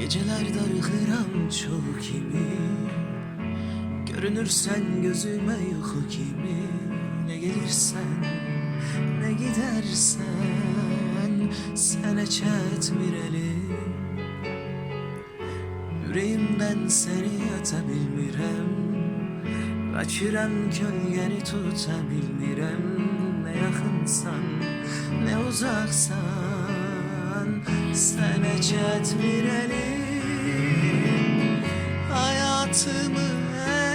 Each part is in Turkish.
Geceler dargıram çok kimi. Görünürsen gözüme yok kimi. Ne gelirsen ne gidersen Sene çetmirelim Yüreğimden seni atabilmirem. Kaçıran kölgeni tutabilmirem. Ne yakınsan ne uzaksan Sene çetmirelim Hayatımı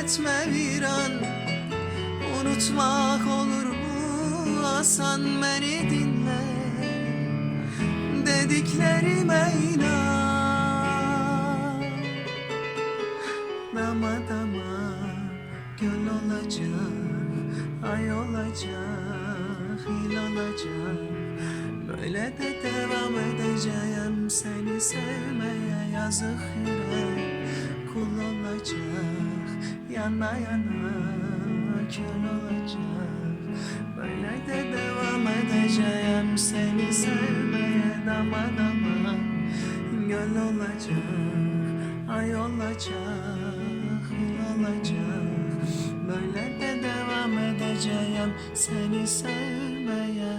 etme bir an. Unutmak olur mu? Hasan beni dinle. Dediklerime inan. Dama dama göl olacak Ay olacak, il olacak Böyle de devam edeceğim Seni sevmeye yazık yürek Kul olacak Yana yana kör olacak. Böyle de devam edeceğim Seni sevmeye dama dama Göl olacak Ay olacak Yıl olacak. Böyle de devam edeceğim Seni sevmeye